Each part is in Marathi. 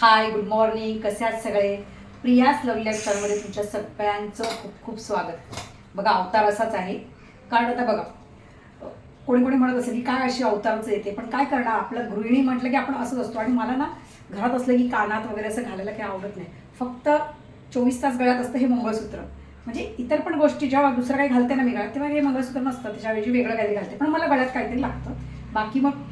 हाय गुड मॉर्निंग कसे आहात सगळे? प्रियास लवली लाईफस्टाईलमध्ये तुमच्या सगळ्यांचं खूप खूप स्वागत. बघा अवतार असाच आहे. कारण आता बघा कोणी कोणी म्हणत असेल की काय अशी अवतारचं येते पण काय करणार? आपलं गृहिणी म्हटलं की आपण असंच असतो. आणि मला ना घरात असलं की कानात वगैरे असं घालायला काही आवडत नाही. फक्त चोवीस तास गळ्यात असतं हे मंगळसूत्र. म्हणजे इतर पण गोष्टी जेव्हा दुसरं काही घालते ना मी गळ्यात तेव्हा हे मंगळसूत्र नसतं. त्याच्याऐवजी वेगळं काहीतरी घालते. पण मला गळ्यात काहीतरी लागतं. बाकी मग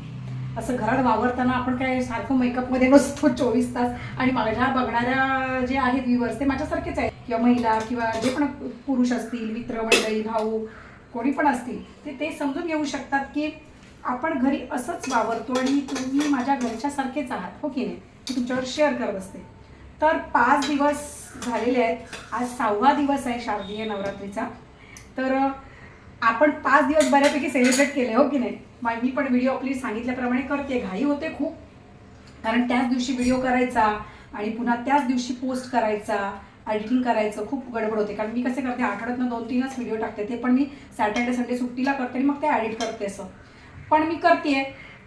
असं घरात वावरताना आपण काय सारखं मेकअपमध्ये नसतो चोवीस तास आणि माझ्या बघणाऱ्या जे आहेत व्ह्युअर्स ते माझ्यासारखेच आहेत. किंवा महिला किंवा जे पण पुरुष असतील मित्र मंडळी भाऊ कोणी पण असतील ते ते समजून घेऊ शकतात की आपण घरी असंच वावरतो आणि तुम्ही माझ्या घरच्यासारखेच आहात हो की नाही? मी तुमच्यावर शेअर करत असते. तर पाच दिवस झालेले आहेत. आज सहावा दिवस आहे शारदीय नवरात्रीचा. तर आपण पाच दिवस बऱ्यापैकी सेलिब्रेट केले हो की नाही? मी पण व्हिडिओ आपली सांगितल्याप्रमाणे करते. घाई होते खूप. कारण त्याच दिवशी व्हिडिओ करायचा आणि पुन्हा त्याच दिवशी पोस्ट करायचा एडिटिंग करायचं खूप गडबड होते. कारण मी कसे करते आठवड्यातनं दोन तीनच व्हिडिओ टाकते. ते पण मी सॅटर्डे संडे सुट्टीला करते आणि मग ते ॲडिट करते असं. पण मी करते.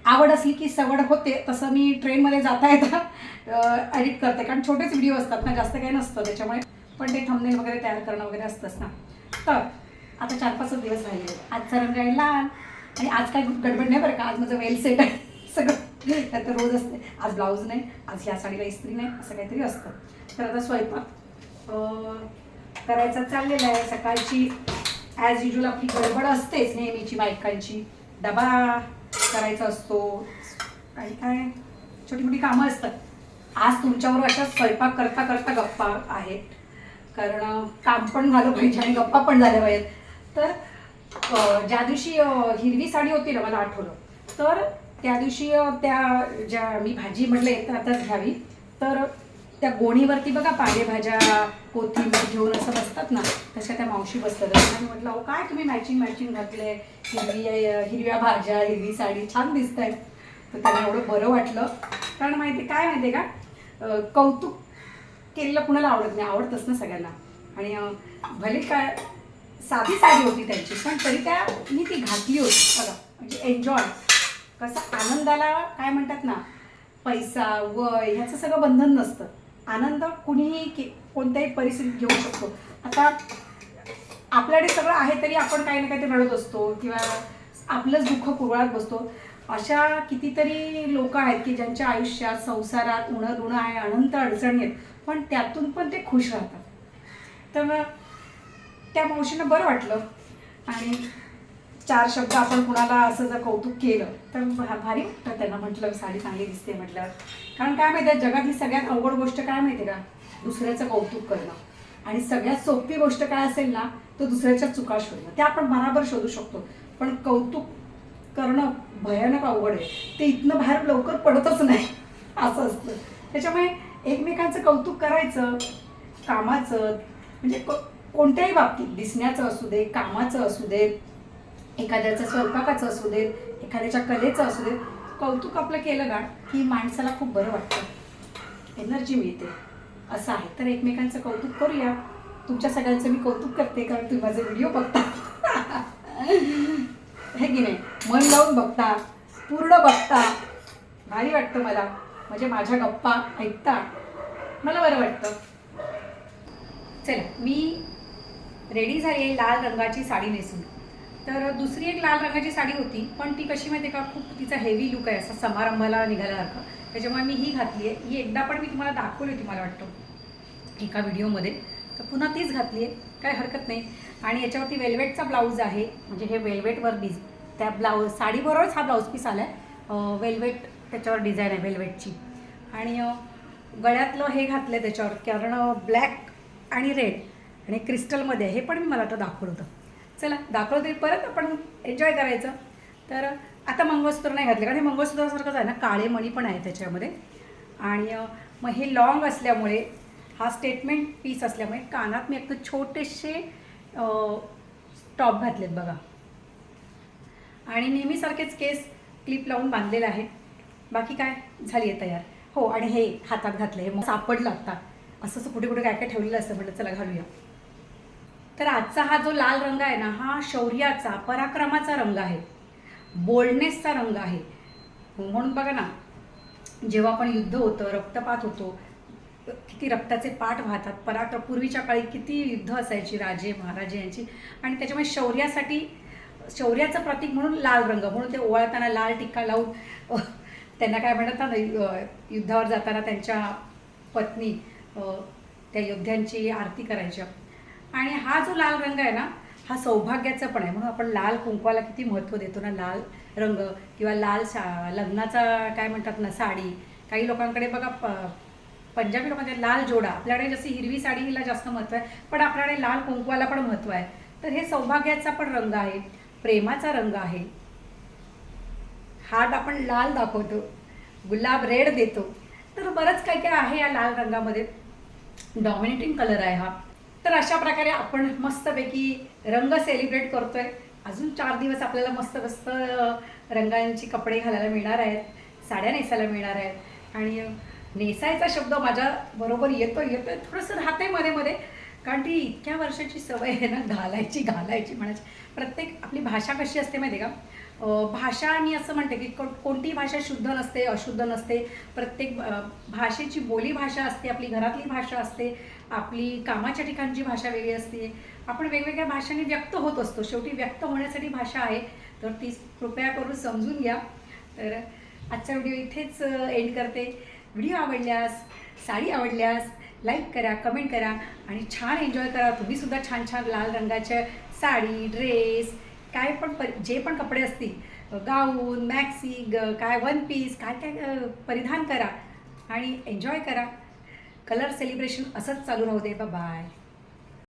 आवड असली की सवड होते. तसं मी ट्रेनमध्ये जाता येता एडिट करते. कारण छोटेच व्हिडिओ असतात ना जास्त काही नसतं. त्याच्यामुळे पण ते थंबनेल वगैरे तयार करणं वगैरे असतंच ना. तर आता चार पाचच दिवस राहिले. आजचा रंग आहे लाल आणि आज काय गडबड नाही बरं का? आज माझं वेल सेट आहे. सगळं. तर रोज असते. आज ब्लाऊज नाही. आज ह्या साडीला इस्त्री नाही. असं काहीतरी असतं. तर आता स्वयंपाक. करायचा चाललेला आहे. सकाळची ॲज युजल आपली गडबड असतेच नेहमीची बायकांची. डबा करायचा असतो. आणि काय? छोटी मोठी कामं असतात. आज तुमच्यावर अशा स्वयंपाक करता करता गप्पा आहेत. कारण काम पण झालं पाहिजे आणि गप्पा पण झाल्या पाहिजेत. तर ज्या दिवशी हिरवी साडी होती ना मला आठवलं. तर त्या दिवशी त्या ज्या मी भाजी म्हटलं येतं आताच घ्यावी. तर त्या गोणीवरती बघा पालेभाज्या कोथिंबीर घेऊन असं बसतात ना तशा त्या मावशी बसतात. आणि म्हटलं अहो काय तुम्ही मॅचिंग मॅचिंग घातले हिरवी हिरव्या भाज्या हिरवी साडी छान दिसत आहेत तर त्याला एवढं बरं वाटलं. कारण माहिती काय माहिती का? कौतुक केलेलं कुणाला आवडत नाही आवडतंच ना सगळ्यांना. आणि भले काय साधी साडी होती त्यांची पण तरी त्या मी ती घातली होती बघा म्हणजे एन्जॉय कसं आनंदाला काय म्हणतात ना पैसा वय ह्याचं सगळं बंधन नसतं. आनंद कुणीही के कोणत्याही परिस्थितीत घेऊ शकतो. आता आपल्याकडे सगळं आहे तरी आपण काही ना काहीतरी रडत असतो किंवा आपलंच दुःख कुरळात बसतो. अशा कितीतरी लोक आहेत की ज्यांच्या आयुष्यात संसारात उणं दुणं आहे अनंत अडचणी आहेत पण त्यातून पण ते खुश राहतात. तर मग त्या मावशींना बरं वाटलं. आणि चार शब्द आपण कुणाला असं जर कौतुक केलं तर भारी वाटतं त्यांना म्हटलं साडी चांगली दिसते म्हटल्यावर कारण काय माहिती आहे जगातली सगळ्यात अवघड गोष्ट काय माहिती का? दुसऱ्याचं कौतुक करणं. आणि सगळ्यात सोपी गोष्ट काय असेल ना तर दुसऱ्याच्या चुका शोधणं. ते आपण बराबर शोधू शकतो. पण कौतुक करणं भयानक अवघड आहे. ते इथनं बाहेर लवकर पडतच नाही. असं असतं. त्याच्यामुळे एकमेकांचं कौतुक करायचं कामाचं म्हणजे कोणत्याही बाबतीत दिसण्याचं असू दे कामाचं असू दे एखाद्याचं स्वयंपाकाचं असू देत एखाद्याच्या कलेचं असू दे कौतुक आपलं केलं ना की माणसाला खूप बरं वाटतं. एनर्जी मिळते. असं आहे. तर एकमेकांचं कौतुक करूया. तुमच्या सगळ्यांचं मी कौतुक करते कारण तुम्ही माझे व्हिडिओ बघता. हे की नाही? मन लावून बघता. पूर्ण बघता. भारी वाटतं मला. म्हणजे माझ्या गप्पा ऐकता. मला बरं वाटतं. चला मी रेडी झाली आहे लाल रंगाची साडी नेसून. तर दुसरी एक लाल रंगाची साडी होती पण ती कशी माहिती आहे का? खूप तिचा हेवी लुक आहे असा समारंभाला निघाल्यासारखं. त्याच्यामुळे मी ही घातली आहे. ही एकदा पण मी तुम्हाला दाखवली होती मला वाटतं एका व्हिडिओमध्ये. तर पुन्हा तीच घातली आहे. काय हरकत नाही. आणि याच्यावरती वेल्वेटचा ब्लाऊज आहे. म्हणजे हे वेल्वेटवर डिज त्या ब्लाऊज साडीबरोबरच हा ब्लाऊज पीस आला आहे वेल्वेट त्याच्यावर डिझाईन आहे वेल्वेटची आणि गळ्यातलं हे घातलं आहे त्याच्यावर. कारण ब्लॅक आणि रेड आणि क्रिस्टलमध्ये हे पण मी मला आता दाखवलं होतं. चला दाखवलं परत आपण एन्जॉय करायचं. तर आता मंगळसूत्र नाही घातलं कारण हे मंगळसूत्रासारखंच आहे ना काळे मणी पण आहे त्याच्यामध्ये. आणि मग हे लॉंग असल्यामुळे हा स्टेटमेंट पीस असल्यामुळे कानात मी एक छोटेसे टॉप घातलेत बघा. आणि नेहमीसारखेच केस क्लिप लावून बांधलेले आहेत. बाकी काय? झाली आहे तयार. हो आणि हे हातात घातलं हे मग सापड लागतात. असं असं कुठे कुठे काय काय ठेवलेलं असतं म्हटलं चला घालूया. तर आजचा हा जो लाल रंग आहे ना हा शौर्याचा पराक्रमाचा रंग आहे. बोल्डनेसचा रंग आहे. म्हणून बघा ना जेव्हा पण युद्ध होतं रक्तपात होतो किती रक्ताचे पाठ वाहतात. पराक्रम पूर्वीच्या काळी किती युद्ध असायची राजे महाराजे यांची. आणि त्याच्यामुळे शौर्यासाठी शौर्याचं प्रतीक म्हणून लाल रंग. म्हणून ते ओवाळताना लाल टिक्का लावून त्यांना काय म्हणतात ना युद्धावर जाताना त्यांच्या पत्नी त्या योद्ध्यांची आरती करायच्या. आणि हा जो लाल रंग आहे ना हा सौभाग्याचा पण आहे. म्हणून आपण लाल कुंकवाला किती महत्त्व देतो ना लाल रंग किंवा लाल सा लग्नाचा काय म्हणतात ना साडी. काही लोकांकडे बघा प पंजाबी लोकांमध्ये लाल जोडा. आपल्याकडे जशी हिरवी साडी हिला जास्त महत्त्व आहे. पण आपल्याकडे लाल कुंकवाला पण महत्त्व आहे. तर हे सौभाग्याचा पण रंग आहे. प्रेमाचा रंग आहे. हात आपण लाल दाखवतो. गुलाब रेड देतो. तर बरंच काय काय आहे या लाल रंगामध्ये. डॉमिनेटिंग कलर आहे हा. तर अशा प्रकारे आपण मस्तपैकी रंग सेलिब्रेट करतोय. अजून चार दिवस आपल्याला मस्त मस्त रंगांची कपडे घालायला मिळणार आहेत साड्या नेसायला मिळणार आहेत. आणि नेसायचा शब्द माझ्या बरोबर येतो येतोय थोडंसं राहते मध्ये मध्ये. कारण ती इतक्या वर्षाची सवय आहे ना घालायची घालायची म्हणायची. प्रत्येक आपली भाषा कशी असते माहिती आहे का? भाषा मी असं म्हणते की कोणती भाषा शुद्ध नसते अशुद्ध नसते. प्रत्येक भाषेची बोली भाषा असते आपली घरातली भाषा असते आपली कामाच्या ठिकाणची भाषा वेगळी असते. आपण वेगवेगळ्या भाषांनी व्यक्त होत असतो. शेवटी व्यक्त होण्यासाठी भाषा आहे. तर ती कृपया करून समजून घ्या. तर आजचा व्हिडिओ इथेच एंड करते. व्हिडिओ आवडल्यास साडी आवडल्यास लाईक करा कमेंट करा आणि छान एन्जॉय करा. तुम्हीसुद्धा छान छान लाल रंगाच्या साडी ड्रेस काय पण पर जे पण कपडे असतील गाऊन मॅक्सी ग काय वन पीस काय काय परिधान करा आणि एन्जॉय करा. कलर सेलिब्रेशन असंच चालू राहू दे. बाय